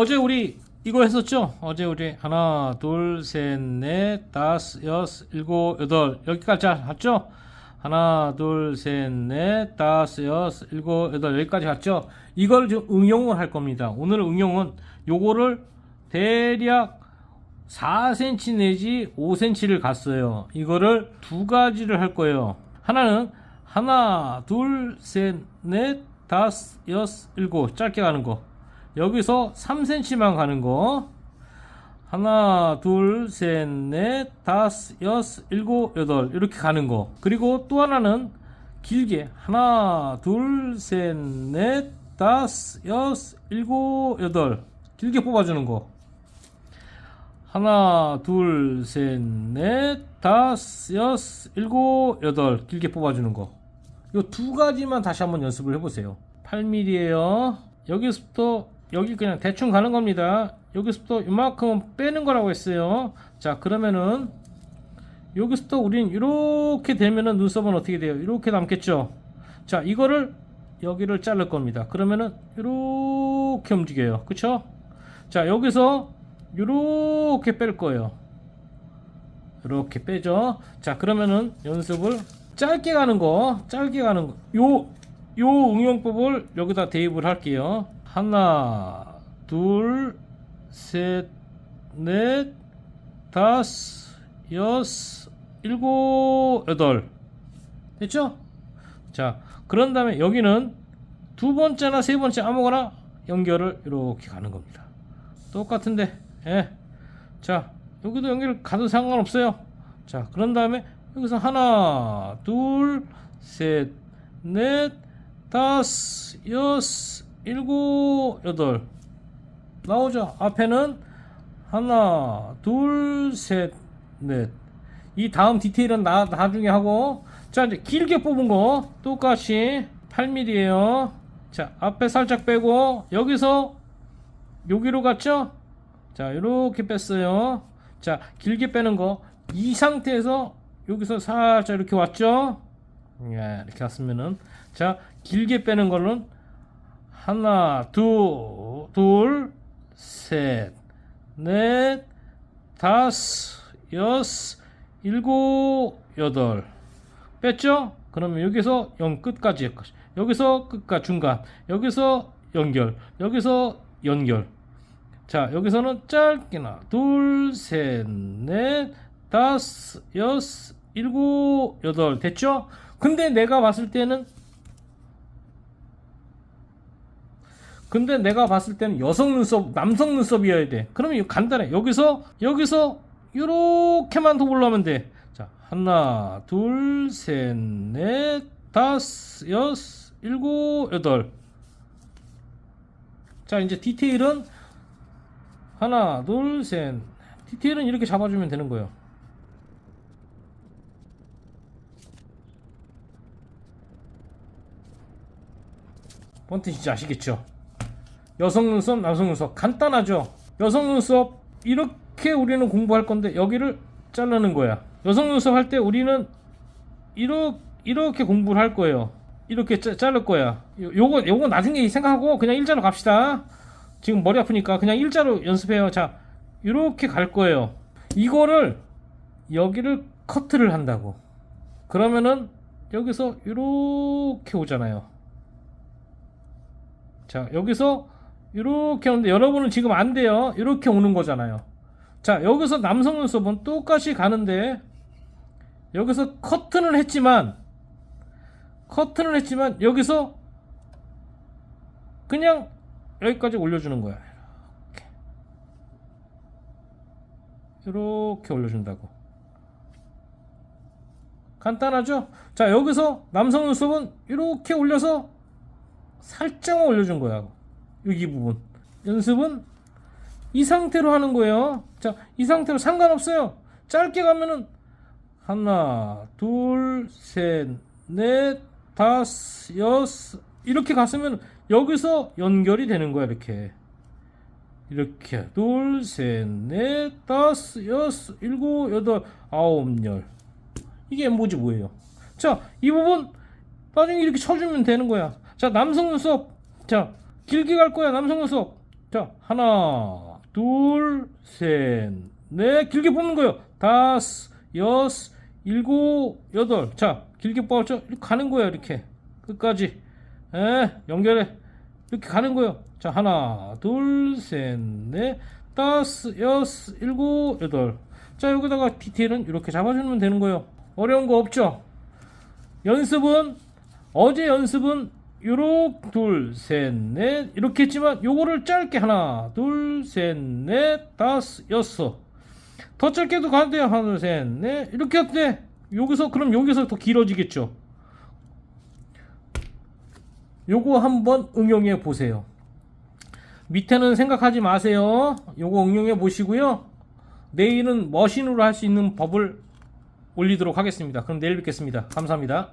어제 우리 이거 했었죠? 어제 우리 하나, 둘, 셋, 넷, 다섯, 여섯, 일곱, 여덟 여기까지 갔죠? 하나, 둘, 셋, 넷, 다섯, 여섯, 일곱, 여덟 여기까지 갔죠? 이걸 지금 응용을 할 겁니다. 오늘 응용은 요거를 대략 4cm 내지 5cm를 갔어요. 이거를 두 가지를 할 거예요. 하나는 하나, 둘, 셋, 넷, 다섯, 여섯, 일곱 짧게 가는 거. 여기서 3cm만 가는 거. 하나, 둘, 셋, 넷, 다섯, 여섯, 일곱, 여덟 이렇게 가는 거. 그리고 또 하나는 길게 하나, 둘, 셋, 넷, 다섯, 여섯, 일곱, 여덟 길게 뽑아주는 거. 하나, 둘, 셋, 넷, 다섯, 여섯, 일곱, 여덟 길게 뽑아주는 거. 이 두 가지만 다시 한번 연습을 해보세요. 8mm에요. 여기서부터 여기 그냥 대충 가는 겁니다. 여기서부터 이만큼 빼는 거라고 했어요. 자, 그러면은 여기서부터 우린 이렇게 되면은 눈썹은 어떻게 돼요? 이렇게 남겠죠. 자, 이거를 여기를 자를 겁니다. 그러면은 이렇게 움직여요. 그쵸? 자, 여기서 이렇게 뺄 거예요. 이렇게 빼죠. 자, 그러면은 연습을 짧게 가는 거, 짧게 가는 거. 요, 요 응용법을 여기다 대입을 할게요. 하나, 둘, 셋, 넷, 다섯, 여섯, 일곱, 여덟. 됐죠? 자, 그런 다음에 여기는 두 번째나 세 번째 아무거나 연결을 이렇게 가는 겁니다. 똑같은데, 예. 자, 여기도 연결 가도 상관없어요. 자, 그런 다음에 여기서 하나, 둘, 셋, 넷, 다섯, 여섯, 일곱, 여덟. 나오죠? 앞에는 하나, 둘, 셋, 넷. 이 다음 디테일은 나, 나중에 하고. 자, 이제 길게 뽑은 거 똑같이 8mm에요. 자, 앞에 살짝 빼고 여기서 여기로 갔죠? 자, 이렇게 뺐어요. 자, 길게 빼는 거. 이 상태에서 여기서 살짝 이렇게 왔죠? 예, 이렇게 왔으면은. 자, 길게 빼는 거는 하나, 둘, 둘, 셋, 넷, 다섯, 여섯, 일곱, 여덟. 뺐죠? 그러면 여기서 영 끝까지 여기서 끝과 중간 여기서 연결 여기서 연결 자 여기서는 짧게나 둘 셋 넷 다섯 여섯 일곱 여덟 됐죠? 근데 내가 봤을 때는 근데 내가 봤을 때는 여성 눈썹 남성 눈썹이어야 돼 그러면 간단해 여기서 여기서 이렇게만 더 올라오면 돼 자, 하나, 둘, 셋, 넷, 다섯, 여섯, 일곱, 여덟. 자, 이제 디테일은 하나, 둘, 셋. 디테일은 이렇게 잡아주면 되는 거예요. 뭔 뜻인지 아시겠죠? 여성 눈썹, 남성 눈썹 간단하죠. 여성 눈썹 이렇게 우리는 공부할 건데 여기를 자르는 거야. 여성 눈썹 할 때 우리는 이렇게 이렇게 공부를 할 거예요. 이렇게 짜, 자를 거야. 요, 요거 요거 나중에 생각하고 그냥 일자로 갑시다. 지금 머리 아프니까 그냥 일자로 연습해요. 자, 이렇게 갈 거예요. 이거를 여기를 커트를 한다고. 그러면은 여기서 이렇게 오잖아요. 자, 여기서 이렇게 오는데 여러분은 지금 안 돼요. 이렇게 오는 거잖아요. 자, 여기서 남성 눈썹은 똑같이 가는데 여기서 커트는 했지만 커트는 했지만 여기서 그냥 여기까지 올려주는 거야. 이렇게, 이렇게 올려준다고. 간단하죠? 자, 여기서 남성 눈썹은 이렇게 올려서 살짝만 올려준 거야. 여기 부분. 연습은 이 상태로 하는 거예요. 자, 이 상태로 상관없어요. 짧게 가면은 하나, 둘, 셋, 넷, 다섯, 여섯 이렇게 갔으면 여기서 연결이 되는 거야 이렇게. 이렇게 둘, 셋, 넷, 다섯, 여섯, 일곱, 여덟, 아홉, 열. 이게 뭐지 뭐예요? 자, 이 부분 나중에 이렇게 쳐주면 되는 거야. 자, 남성 눈썹. 자, 길게 갈 거야 남성 눈썹. 자, 하나, 둘, 셋, 넷. 길게 뽑는 거예요. 다섯, 여섯, 일곱, 여덟. 자, 길게 뽑았죠? 이렇게 가는 거예요. 이렇게. 끝까지. 에, 연결해. 이렇게 가는 거예요. 자, 하나, 둘, 셋, 넷, 다섯, 여섯, 일곱, 여덟. 자, 여기다가 디테일은 이렇게 잡아주면 되는 거예요. 어려운 거 없죠? 연습은 어제 연습은 요렇게 둘셋넷. 이렇게 했지만 요거를 짧게 하나 둘셋넷 다섯 여섯. 더 짧게도 가도 돼요 하나 둘셋넷. 이렇게 돼 여기서 그럼 여기서 더 길어지겠죠? 요거 한번 응용해 보세요. 밑에는 생각하지 마세요. 요거 응용해 보시고요. 내일은 머신으로 할 수 있는 법을 올리도록 하겠습니다. 그럼 내일 뵙겠습니다. 감사합니다